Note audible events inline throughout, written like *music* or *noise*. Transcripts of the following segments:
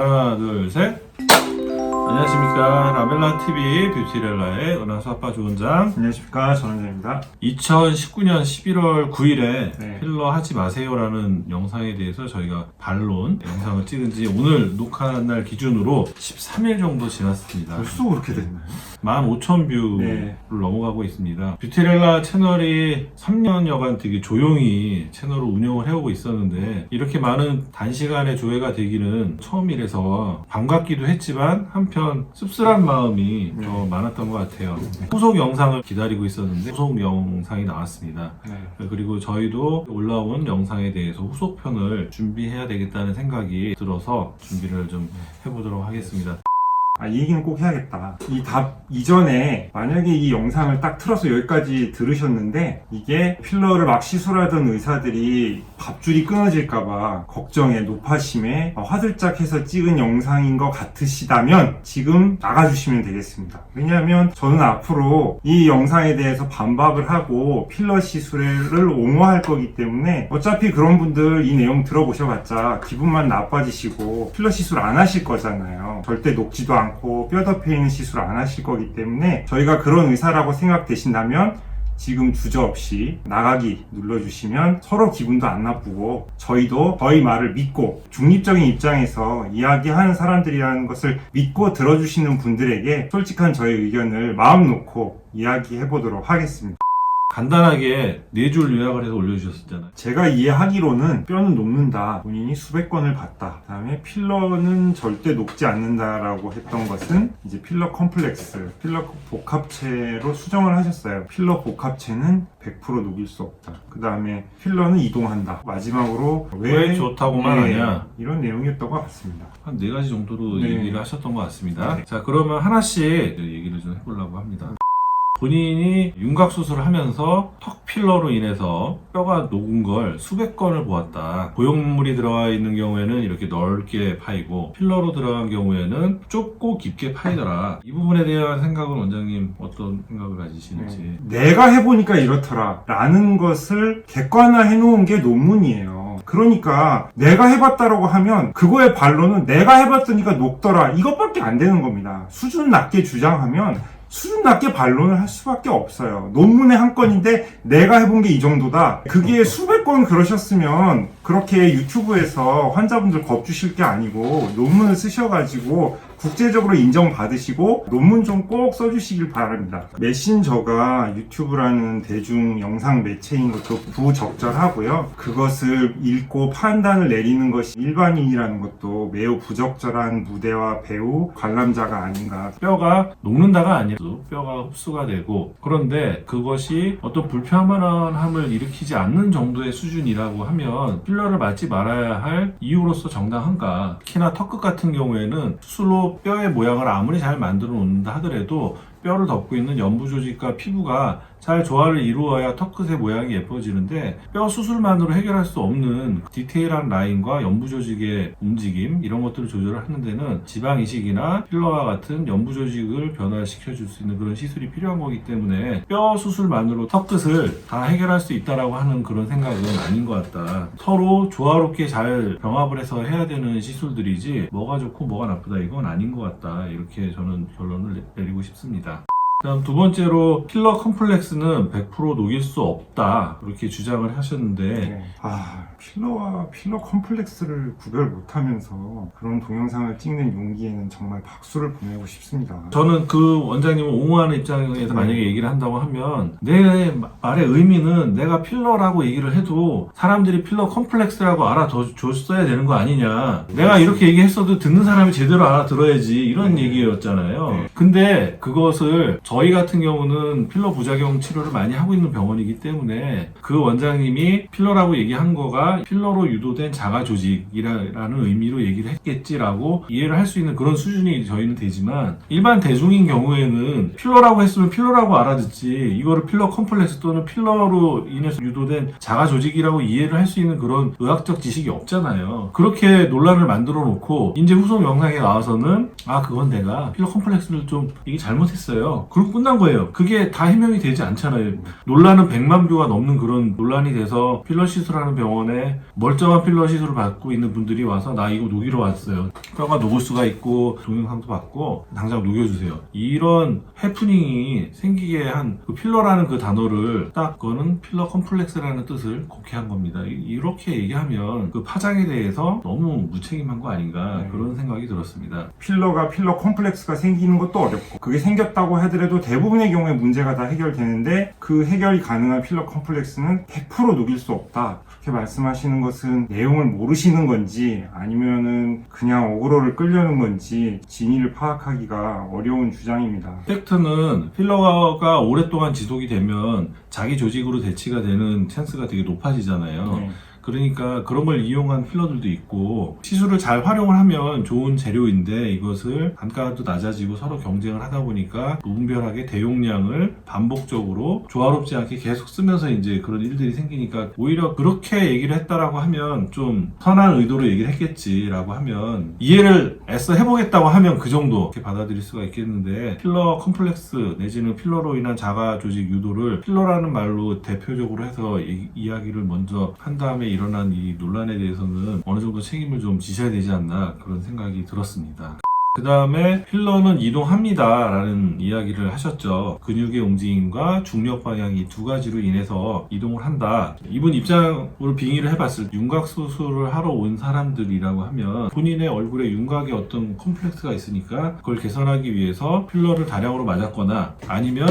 하나, 둘, 셋. 안녕하십니까. 라벨라 TV 뷰티렐라의 은하수 아빠 조원장. 안녕하십니까 전원장입니다. 2019년 11월 9일에 네. 필러 하지 마세요라는 영상에 대해서 저희가 반론 영상을 찍은 지 오늘 녹화한 날 기준으로 13일 정도 지났습니다. 벌써 그렇게 됐나요? 15,000뷰를 네. 넘어가고 있습니다. 뷰티렐라 채널이 3년여간 되게 조용히 채널을 운영을 해오고 있었는데 이렇게 많은 단시간에 조회가 되기는 처음이라서 반갑기도 했지만 한편 씁쓸한 마음이 네. 더 많았던 것 같아요. 후속 영상을 기다리고 있었는데 후속 영상이 나왔습니다. 네. 그리고 저희도 올라온 영상에 대해서 후속편을 준비해야 되겠다는 생각이 들어서 준비를 좀 해보도록 하겠습니다. 아, 이 얘기는 꼭 해야겠다. 이 답 이전에 만약에 이 영상을 딱 틀어서 여기까지 들으셨는데 이게 필러를 막 시술하던 의사들이 밥줄이 끊어질까봐 걱정에 노파심에 화들짝해서 찍은 영상인 것 같으시다면 지금 나가주시면 되겠습니다. 왜냐하면 저는 앞으로 이 영상에 대해서 반박을 하고 필러 시술을 옹호할 거기 때문에 어차피 그런 분들 이 내용 들어보셔봤자 기분만 나빠지시고 필러 시술 안 하실 거잖아요. 절대 녹지도 않고 뼈 덮여있는 시술 안 하실 거기 때문에 저희가 그런 의사라고 생각되신다면 지금 주저 없이 나가기 눌러주시면 서로 기분도 안 나쁘고 저희도 저희 말을 믿고 중립적인 입장에서 이야기하는 사람들이라는 것을 믿고 들어주시는 분들에게 솔직한 저의 의견을 마음 놓고 이야기해 보도록 하겠습니다. 간단하게 네 줄 요약을 해서 올려주셨었잖아요. 제가 이해하기로는 뼈는 녹는다. 본인이 수백 건을 봤다. 그 다음에 필러는 절대 녹지 않는다라고 했던 것은 이제 필러 컴플렉스, 필러 복합체로 수정을 하셨어요. 필러 복합체는 100% 녹일 수 없다. 그 다음에 필러는 이동한다. 마지막으로 왜 좋다고만 네, 하냐? 이런 내용이었던 것 같습니다. 한 네 가지 정도로 네. 얘기를 하셨던 것 같습니다. 네. 자, 그러면 하나씩 얘기를 좀 해보려고 합니다. 본인이 윤곽 수술을 하면서 턱 필러로 인해서 뼈가 녹은 걸 수백 건을 보았다. 고용물이 들어가 있는 경우에는 이렇게 넓게 파이고 필러로 들어간 경우에는 좁고 깊게 파이더라. 이 부분에 대한 생각은 원장님 어떤 생각을 가지시는지. 내가 해보니까 이렇더라 라는 것을 객관화 해 놓은 게 논문이에요. 그러니까 내가 해봤다라고 하면 그거의 반론은 내가 해봤으니까 녹더라 이것밖에 안 되는 겁니다. 수준 낮게 주장하면 수준 낮게 반론을 할 수밖에 없어요. 논문의 한 건인데 내가 해본 게 이 정도다. 그게 수백 건 그러셨으면 그렇게 유튜브에서 환자분들 겁 주실 게 아니고 논문을 쓰셔가지고 국제적으로 인정받으시고 논문 좀 꼭 써주시길 바랍니다. 메신저가 유튜브라는 대중 영상 매체인 것도 부적절하고요. 그것을 읽고 판단을 내리는 것이 일반인이라는 것도 매우 부적절한 무대와 배우, 관람자가 아닌가. 뼈가 녹는다가 아니라 뼈가 흡수가 되고 그런데 그것이 어떤 불편함을 일으키지 않는 정도의 수준이라고 하면 필러를 맞지 말아야 할 이유로서 정당한가 특히나 턱끝 같은 경우에는 수술로 뼈의 모양을 아무리 잘 만들어 놓는다 하더라도 뼈를 덮고 있는 연부 조직과 피부가 잘 조화를 이루어야 턱끝의 모양이 예뻐지는데 뼈 수술만으로 해결할 수 없는 디테일한 라인과 연부 조직의 움직임 이런 것들을 조절하는 데는 지방 이식이나 필러와 같은 연부 조직을 변화시켜 줄 수 있는 그런 시술이 필요한 거기 때문에 뼈 수술만으로 턱끝을 다 해결할 수 있다라고 하는 그런 생각은 아닌 것 같다. 서로 조화롭게 잘 병합을 해서 해야 되는 시술들이지 뭐가 좋고 뭐가 나쁘다 이건 아닌 것 같다. 이렇게 저는 결론을 내- 내리고 싶습니다. 다음 두 번째로 필러 컴플렉스는 100% 녹일 수 없다 그렇게 주장을 하셨는데 네. 아, 필러와 필러 컴플렉스를 구별 못하면서 그런 동영상을 찍는 용기에는 정말 박수를 보내고 싶습니다. 저는 그 원장님을 옹호하는 입장에서 네. 만약에 얘기를 한다고 하면 내 말의 의미는 내가 필러라고 얘기를 해도 사람들이 필러 컴플렉스라고 알아줬어야 되는 거 아니냐 내가 이렇게 얘기했어도 듣는 사람이 제대로 알아들어야지 이런 네. 얘기였잖아요 네. 근데 그것을 저희 같은 경우는 필러 부작용 치료를 많이 하고 있는 병원이기 때문에 그 원장님이 필러라고 얘기한 거가 필러로 유도된 자가 조직이라는 의미로 얘기를 했겠지라고 이해를 할 수 있는 그런 수준이 저희는 되지만 일반 대중인 경우에는 필러라고 했으면 필러라고 알아듣지 이거를 필러 컴플렉스 또는 필러로 인해서 유도된 자가 조직이라고 이해를 할 수 있는 그런 의학적 지식이 없잖아요. 그렇게 논란을 만들어 놓고 이제 후속 영상에 나와서는 아 그건 내가 필러 컴플렉스를 좀 이게 잘못했어요. 그럼 끝난 거예요. 그게 다 해명이 되지 않잖아요. 논란은 100만 뷰가 넘는 그런 논란이 돼서 필러 시술하는 병원에 멀쩡한 필러 시술을 받고 있는 분들이 와서 나 이거 녹이러 왔어요. 뼈가 녹을 수가 있고 동영상도 받고 당장 녹여주세요. 이런 해프닝이 생기게 한 그 필러라는 그 단어를 딱 그거는 필러 컴플렉스라는 뜻을 곡해한 겁니다. 이- 이렇게 얘기하면 그 파장에 대해서 너무 무책임한 거 아닌가 네. 그런 생각이 들었습니다. 필러가 필러 컴플렉스가 생기는 것도 어렵고 그게 생겼다고 하더라 도 대부분의 경우에 문제가 다 해결되는데 그 해결이 가능한 필러 컴플렉스는 100% 녹일 수 없다 그렇게 말씀하시는 것은 내용을 모르시는 건지 아니면은 그냥 어그로를 끌려는 건지 진위를 파악하기가 어려운 주장입니다 팩트는 필러가 오랫동안 지속이 되면 자기 조직으로 대치가 되는 찬스가 되게 높아지잖아요. 네. 그러니까 그런 걸 이용한 필러들도 있고 시술을 잘 활용을 하면 좋은 재료인데 이것을 단가도 낮아지고 서로 경쟁을 하다 보니까 무분별하게 대용량을 반복적으로 조화롭지 않게 계속 쓰면서 이제 그런 일들이 생기니까 오히려 그렇게 얘기를 했다라고 하면 좀 선한 의도로 얘기를 했겠지라고 하면 이해를 애써 해보겠다고 하면 그 정도 이렇게 받아들일 수가 있겠는데 필러 컴플렉스 내지는 필러로 인한 자가 조직 유도를 필러라는 말로 대표적으로 해서 이, 이야기를 먼저 한 다음에 일어난 이 논란에 대해서는 어느 정도 책임을 좀 지셔야 되지 않나 그런 생각이 들었습니다. 그 다음에 필러는 이동합니다 라는 이야기를 하셨죠. 근육의 움직임과 중력 방향이 두 가지로 인해서 이동을 한다. 이분 입장으로 빙의를 해봤을 때 윤곽 수술을 하러 온 사람들이라고 하면 본인의 얼굴에 윤곽에 어떤 컴플렉스가 있으니까 그걸 개선하기 위해서 필러를 다량으로 맞았거나 아니면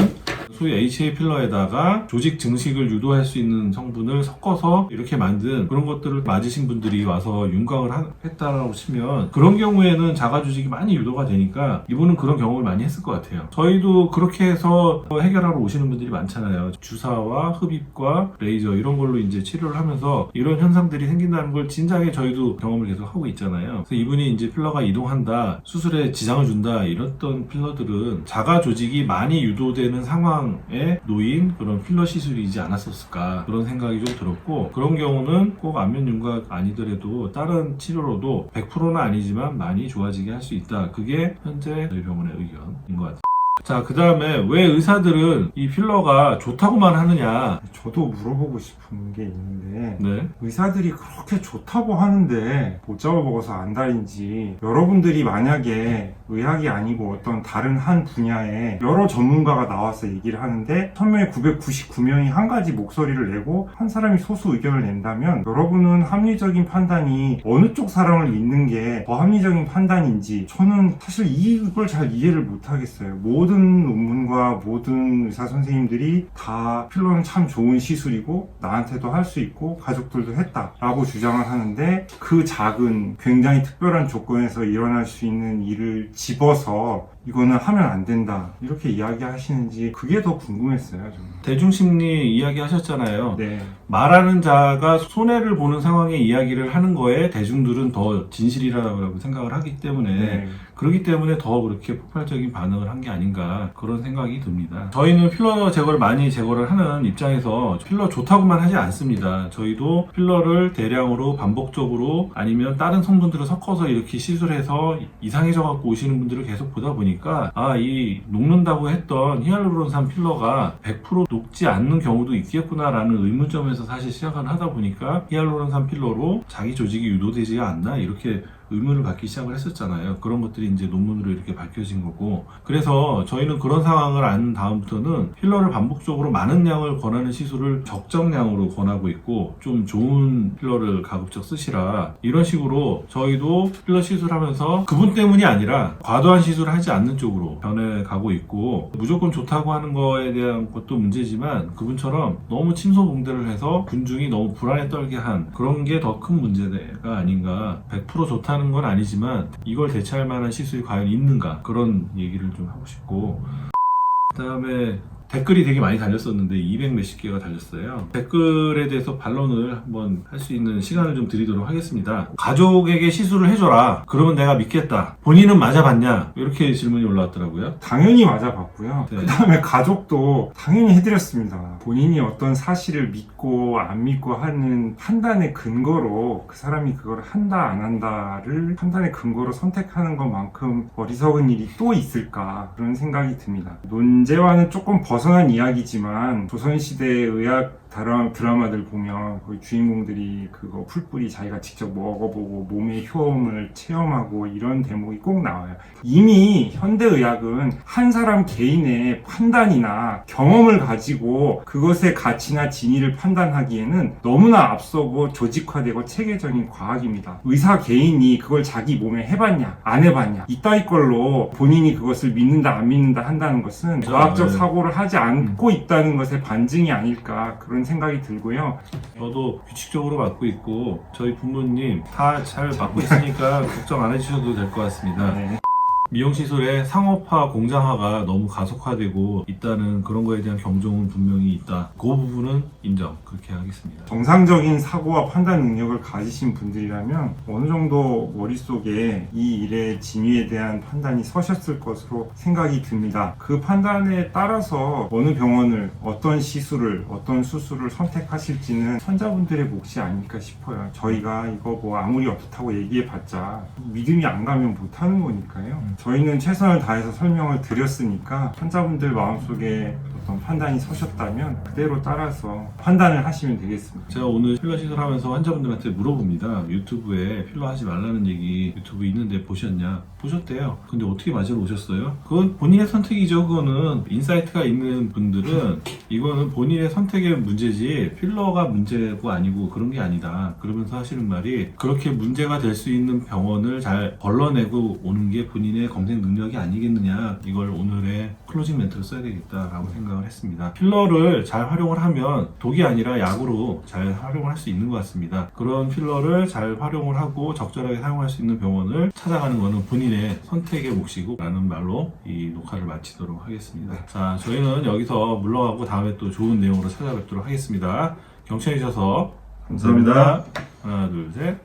소위 HA 필러에다가 조직 증식을 유도할 수 있는 성분을 섞어서 이렇게 만든 그런 것들을 맞으신 분들이 와서 윤곽을 하- 했다라고 치면 그런 경우에는 자가 조직이 많이 유도가 되니까 이분은 그런 경험을 많이 했을 것 같아요. 저희도 그렇게 해서 해결하러 오시는 분들이 많잖아요. 주사와 흡입과 레이저 이런 걸로 이제 치료를 하면서 이런 현상들이 생긴다는 걸 진작에 저희도 경험을 계속 하고 있잖아요. 그래서 이분이 이제 필러가 이동한다, 수술에 지장을 준다 이랬던 필러들은 자가 조직이 많이 유도되는 상황 에 놓인 그런 필러 시술이지 않았었을까 그런 생각이 좀 들었고 그런 경우는 꼭 안면 윤곽 아니더라도 다른 치료로도 100%는 아니지만 많이 좋아지게 할 수 있다. 그게 현재 저희 병원의 의견인 것 같아요. 자, 그 다음에 왜 의사들은 이 필러가 좋다고만 하느냐? 저도 물어보고 싶은 게 있는데 네. 의사들이 그렇게 좋다고 하는데 못 잡아먹어서 안달인지 여러분들이 만약에 의학이 아니고 어떤 다른 한 분야에 여러 전문가가 나와서 얘기를 하는데 1000명에 999명이 한 가지 목소리를 내고 한 사람이 소수 의견을 낸다면 여러분은 합리적인 판단이 어느 쪽 사람을 믿는 게 더 합리적인 판단인지 저는 사실 이걸 잘 이해를 못 하겠어요. 모든 논문과 모든 의사 선생님들이 다 필러는 참 좋은 시술이고 나한테도 할 수 있고 가족들도 했다 라고 주장을 하는데 그 작은 굉장히 특별한 조건에서 일어날 수 있는 일을 집어서 이거는 하면 안 된다 이렇게 이야기하시는지 그게 더 궁금했어요 저는. 대중심리 이야기 하셨잖아요. 네. 말하는 자가 손해를 보는 상황에 이야기를 하는 거에 대중들은 더 진실이라고 생각을 하기 때문에 네. 그렇기 때문에 더 그렇게 폭발적인 반응을 한 게 아닌가 그런 생각이 듭니다. 저희는 필러 제거를 많이 제거를 하는 입장에서 필러 좋다고만 하지 않습니다. 저희도 필러를 대량으로 반복적으로 아니면 다른 성분들을 섞어서 이렇게 시술해서 이상해져 갖고 오시는 분들을 계속 보다 보니 까 아 이 녹는다고 했던 히알루론산 필러가 100% 녹지 않는 경우도 있겠구나라는 의문점에서 사실 시작을 하다 보니까 히알루론산 필러로 자기 조직이 유도되지 않나 이렇게 의문을 갖기 시작을 했었잖아요. 그런 것들이 이제 논문으로 이렇게 밝혀진 거고. 그래서 저희는 그런 상황을 안 다음부터는 필러를 반복적으로 많은 양을 권하는 시술을 적정량으로 권하고 있고 좀 좋은 필러를 가급적 쓰시라. 이런 식으로 저희도 필러 시술하면서 그분 때문이 아니라 과도한 시술을 하지 않는 쪽으로 변해가고 있고 무조건 좋다고 하는 거에 대한 것도 문제지만 그분처럼 너무 침소봉대를 해서 군중이 너무 불안에 떨게 한 그런 게 더 큰 문제가 아닌가 100% 좋다는 건 아니지만 이걸 대체할 만한 시술이 과연 있는가? 그런 얘기를 좀 하고 싶고. 그 다음에 댓글이 되게 많이 달렸었는데 200 몇십 개가 달렸어요. 댓글에 대해서 반론을 한번 할 수 있는 시간을 좀 드리도록 하겠습니다. 가족에게 시술을 해줘라. 그러면 내가 믿겠다. 본인은 맞아봤냐? 이렇게 질문이 올라왔더라고요. 당연히 맞아봤고요. 네. 그 다음에 가족도 당연히 해드렸습니다. 본인이 어떤 사실을 믿고 안 믿고 하는 판단의 근거로 그 사람이 그걸 한다 안 한다를 판단의 근거로 선택하는 것만큼 어리석은 일이 또 있을까 그런 생각이 듭니다. 논제와는 조금 벗 어난 이야기지만 조선시대의 의학 드라- 드라마들 보면 거기 주인공들이 그거 풀뿌리 자기가 직접 먹어보고 몸의 효험을 체험하고 이런 대목이 꼭 나와요. 이미 현대의학은 한 사람 개인의 판단이나 경험을 가지고 그것의 가치나 진위를 판단하기에는 너무나 앞서고 조직화되고 체계적인 과학입니다. 의사 개인이 그걸 자기 몸에 해봤냐, 안 해봤냐, 이따위 걸로 본인이 그것을 믿는다, 안 믿는다 한다는 것은 그렇죠. 과학적 네. 사고를 하지 않고 있다는 것의 반증이 아닐까 그런 생각이 들고요. 저도 규칙적으로 맞고 있고 저희 부모님 다잘 맞고 있으니까 *laughs* 걱정 안 해주셔도 될 것 같습니다. 네. 미용 시술의 상업화, 공장화가 너무 가속화되고 있다는 그런 거에 대한 경종은 분명히 있다. 그 부분은 인정 그렇게 하겠습니다. 정상적인 사고와 판단 능력을 가지신 분들이라면 어느 정도 머릿속에 이 일의 진위에 대한 판단이 서셨을 것으로 생각이 듭니다. 그 판단에 따라서 어느 병원을 어떤 시술을 어떤 수술을 선택하실지는 환자분들의 몫이 아닐까 싶어요. 저희가 이거 뭐 아무리 어떻다고 얘기해봤자 믿음이 안 가면 못하는 거니까요. 저희는 최선을 다해서 설명을 드렸으니까 환자분들 마음속에 어떤 판단이 서셨다면 그대로 따라서 판단을 하시면 되겠습니다. 제가 오늘 필러 시술하면서 환자분들한테 물어봅니다. 유튜브에 필러 하지 말라는 얘기 유튜브 있는데 보셨냐? 보셨대요. 근데 어떻게 맞으러 오셨어요? 그건 본인의 선택이죠. 그거는 인사이트가 있는 분들은 이거는 본인의 선택의 문제지 필러가 문제고 아니고 그런 게 아니다. 그러면서 하시는 말이 그렇게 문제가 될 수 있는 병원을 잘 걸러내고 오는 게 본인의 검색 능력이 아니겠느냐. 이걸 오늘의 클로징 멘트로 써야 되겠다라고 생각을 했습니다. 필러를 잘 활용을 하면 독이 아니라 약으로 잘 활용을 할 수 있는 것 같습니다. 그런 필러를 잘 활용을 하고 적절하게 사용할 수 있는 병원을 찾아가는 것은 본인의 선택의 몫이고 라는 말로 이 녹화를 마치도록 하겠습니다. 자, 저희는 여기서 물러가고 다음에 또 좋은 내용으로 찾아뵙도록 하겠습니다. 경청해주셔서 감사합니다. 하나, 둘, 셋.